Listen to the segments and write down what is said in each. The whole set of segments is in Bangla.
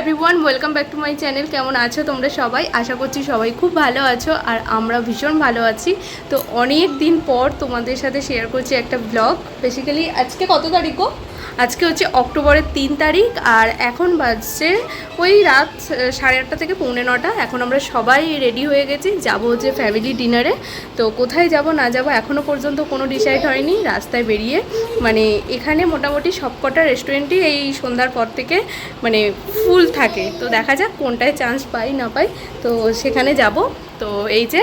Everyone, welcome back to my channel. কেমন আছো তোমরা সবাই? আশা করছি সবাই খুব ভালো আছো আর আমরা ভীষণ ভালো আছি। তো অনেক দিন পর তোমাদের সাথে শেয়ার করছি একটা ব্লগ বেসিক্যালি আজকে কত তারিখ? আজকে হচ্ছে অক্টোবরের তিন তারিখ, আর এখন বাজছে ওই রাত সাড়ে আটটা থেকে পৌনে নটা। এখন আমরা সবাই রেডি হয়ে গেছি, যাব হচ্ছে ফ্যামিলি ডিনারে তো কোথায় যাব, না যাব এখনও পর্যন্ত কোনো ডিসাইড হয়নি, রাস্তায় বেরিয়ে। মানে এখানে মোটামুটি সবকটা রেস্টুরেন্টই এই সন্ধ্যার পর থেকে মানে ফুল থাকে। তো দেখা যাক কোনটায় চান্স পাই, না পাই। তো সেখানে যাব। তো এই যে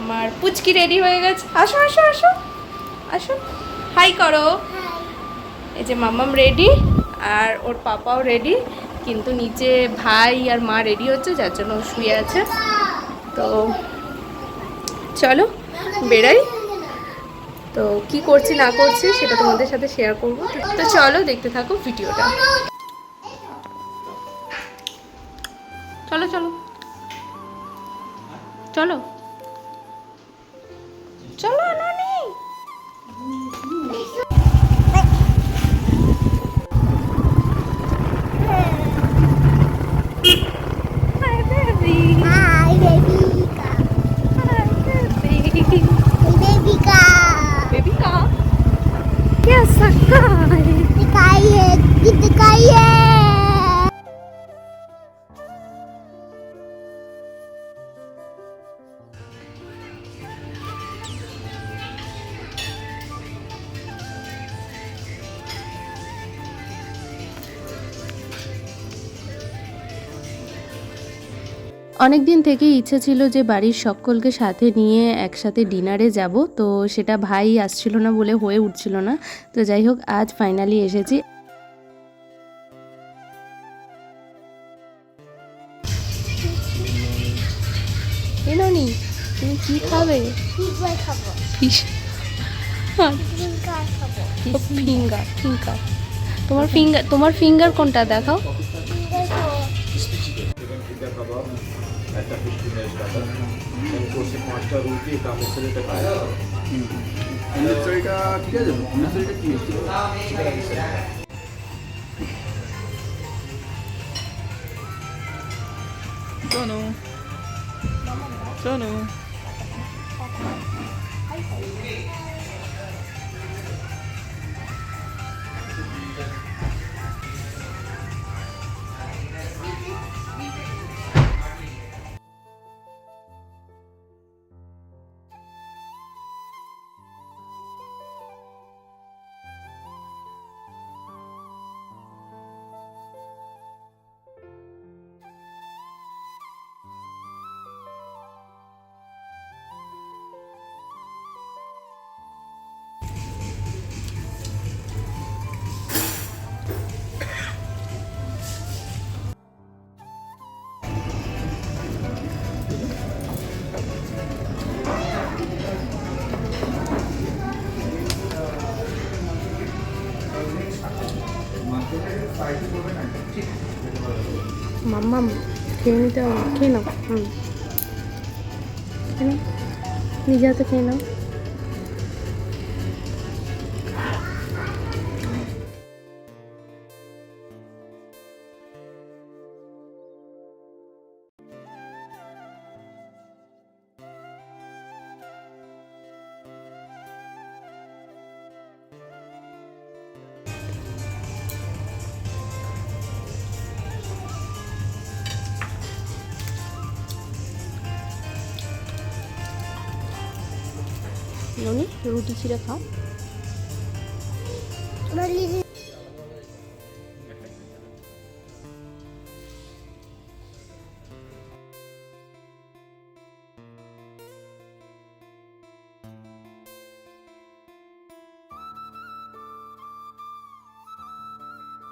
আমার পুচকি রেডি হয়ে গেছে। আসো আসো আসো। আসো। হাই করো এই যে মাম্মাম রেডি আর ওর পাপাও রেডি কিন্তু নিচে ভাই আর মা রেডি হচ্ছে, যার জন্য শুয়ে আছে। তো চলো বেরাই তো কি করছি, না করছি, সেটা তোমাদের সাথে শেয়ার করব। তো চলো, দেখতে থাকো ভিডিওটা। চলো চলো। চলো। सकाळी काय आहे किती काय आहे অনেক দিন থেকেই ইচ্ছে ছিল যে বাড়ির সকলকে সাথে নিয়ে একসাথে ডিনারে যাব তো সেটা ভাই আসছিল না বলে হয়ে উঠছিল না। তো যাই হোক আজ ফাইনালি এসেছি। এননি তুমি কি খাবে? খাব। ফিঙ্গার তোমার ফিঙ্গার তোমার ফিঙ্গার কোনটা দেখাও? পিৎজা খাব চিকেন কাবাব একটা ফিশ ফিঙ্গার কাটা করছে পাঁচটা রুটি কামড় খায় মিস্টারিটা ঠিক আছে? কি মাম্মাম খেয়ে নিতে খেয়ে নাও হুম খেয়ে নাও। নিজে হাতে খেয়ে নাও। ননি রুটি ছিঁড়ে খাও।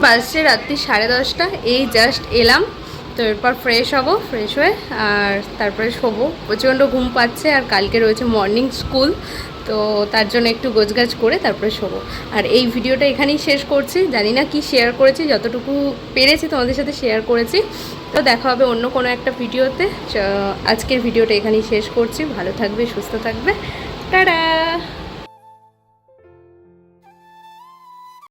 বাজছে রাত্রি সাড়ে দশটা, এই জাস্ট এলাম। তো এরপর ফ্রেশ হব ফ্রেশ হয়ে আর তারপরে শোবো। প্রচণ্ড ঘুম পাচ্ছে আর কালকে রয়েছে মর্নিং স্কুল তো তার জন্য একটু গোছগাছ করে তারপরে শোবো। আর এই ভিডিওটা এখানেই শেষ করছি। জানি না কি শেয়ার করেছি, যতটুকু পেরেছি তোমাদের সাথে শেয়ার করেছি। তো দেখা হবে অন্য কোনো একটা ভিডিওতে। আজকের ভিডিওটা এখানেই শেষ করছি। ভালো থাকবে, সুস্থ থাকবে। টাটা!